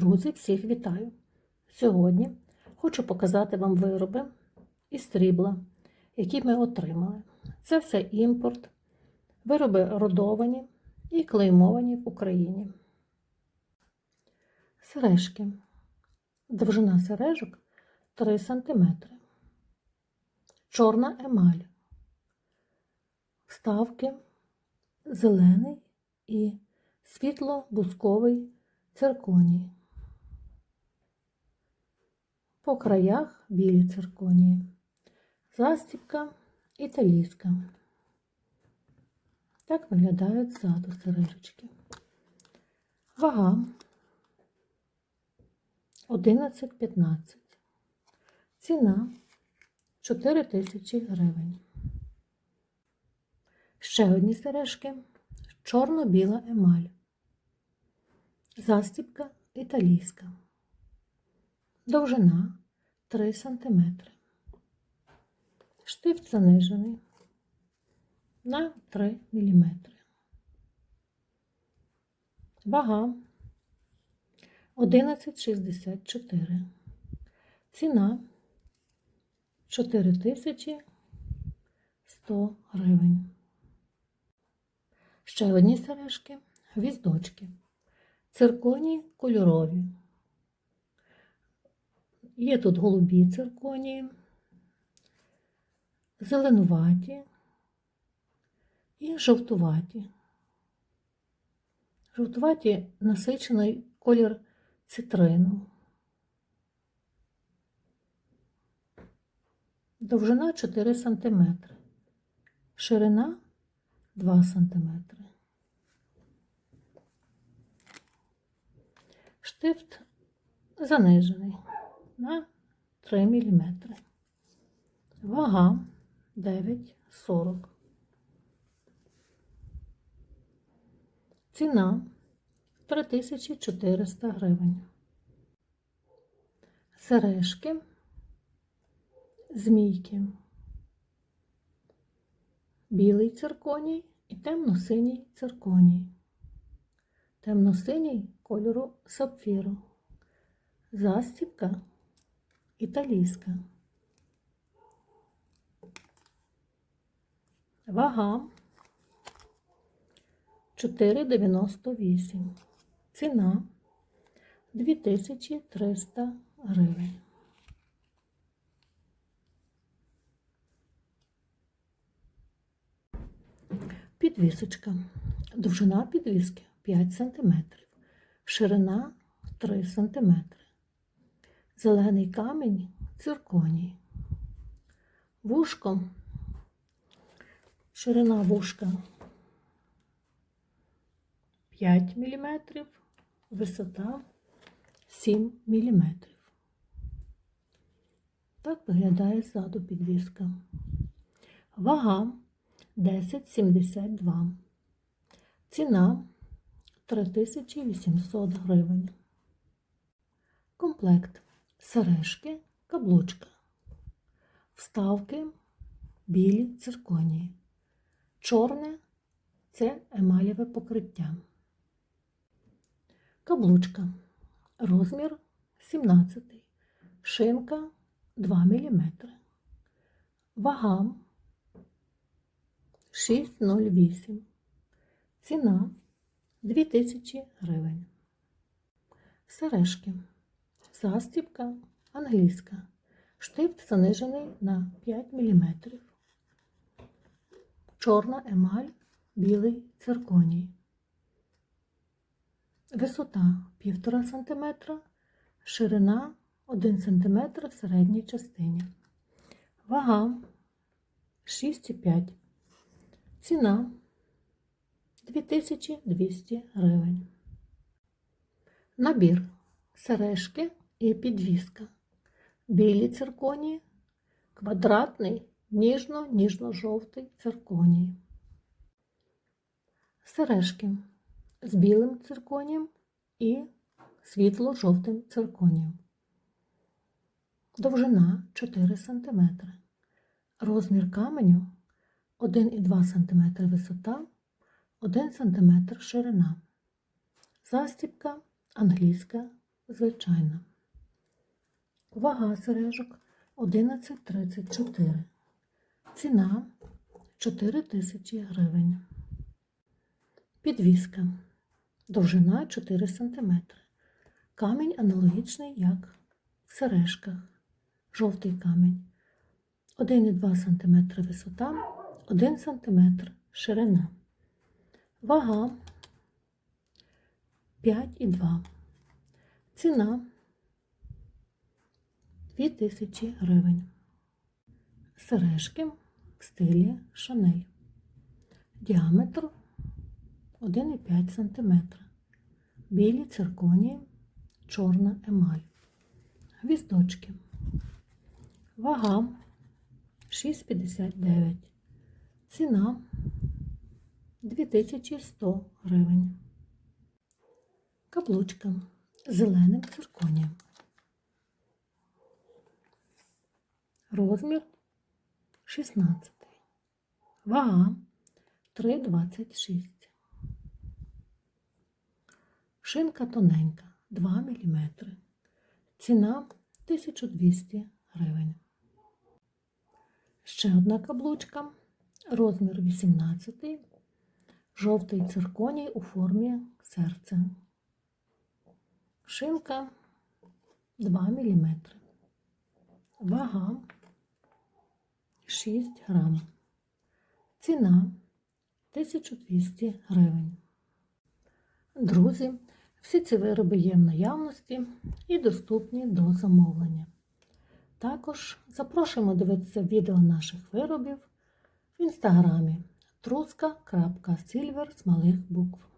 Друзі, всіх вітаю! Сьогодні хочу показати вам вироби із срібла, які ми отримали. Це все імпорт, вироби родовані і клеймовані в Україні. Сережки. Довжина сережок 3 см. Чорна емаль. Вставки зелений і світло-бусковий цирконій. По краях білі цирконії. Застібка італійська. Так виглядають ззаду сережечки. Вага 11-15. Ціна 4 тисячі гривень. Ще одні сережки. Чорно-біла емаль. Застібка італійська. Довжина 3 см. Штифт занижений на 3 мм. Вага 11,64. Ціна 4100 гривень. Ще одні сережки, гвіздочки. Цирконі кольорові. Є тут голубі цирконії, зеленуваті і жовтуваті. Жовтуваті насичений колір цитрину. Довжина 4 см, ширина 2 см. Штифт занижений на 3 мм. Вага 9,40. Ціна 3400 гривень. Сережки, змійки, білий цирконій і темно-синій цирконій. Темно-синій кольору сапфіру. Застібка італійська. Вага 4,98. Ціна 2300 гривень. Підвісочка. Довжина підвіски 5 см. Ширина 3 см. Зелений камінь цирконій. Вушко. Ширина вушка 5 мм, висота 7 мм. Так виглядає ззаду підвіска. Вага 10,72. Ціна 3800 гривень. Комплект сережки, каблучка, вставки, білі цирконії. Чорне це емалєве покриття. Каблучка. Розмір 17. Шинка 2 мм. Вага 6,08. Ціна 2000 гривень. Сережки. Застібка англійська. Штифт занижений на 5 мм. Чорна емаль, білий цирконій. Висота 1,5 см, ширина 1 см в середній частині. Вага 6,5. Ціна 2200 гривень. Набір сережки і підвіска. Білі цирконії, квадратний, ніжно-ніжно-жовтий цирконій. Сережки з білим цирконієм і світло-жовтим цирконієм. Довжина 4 см. Розмір каменю 1,2 см висота, 1 см ширина. Застібка англійська звичайна. Вага сережок 11,34. Ціна 4 тисячі гривень. Підвіска. Довжина 4 см. Камінь аналогічний, як в сережках. Жовтий камінь. 1,2 см висота, 1 см ширина. Вага 5,2. Ціна 2000 гривень. Сережки в стилі Шанель. Діаметр 1,5 см. Білі цирконії, чорна емаль. Гвіздочки. Вага 6,59. Ціна 2100 гривень. Каблучка зеленим цирконієм. Розмір 16. Вага 3,26. Шинка тоненька 2 мм. Ціна 1200 гривень. Ще одна каблучка. Розмір 18. Жовтий цирконій у формі серця. Шинка 2 мм. Вага 6 грам. Ціна 1200 гривень. Друзі, всі ці вироби є в наявності і доступні до замовлення. Також запрошуємо дивитися відео наших виробів в інстаграмі truska.silver з малих букв.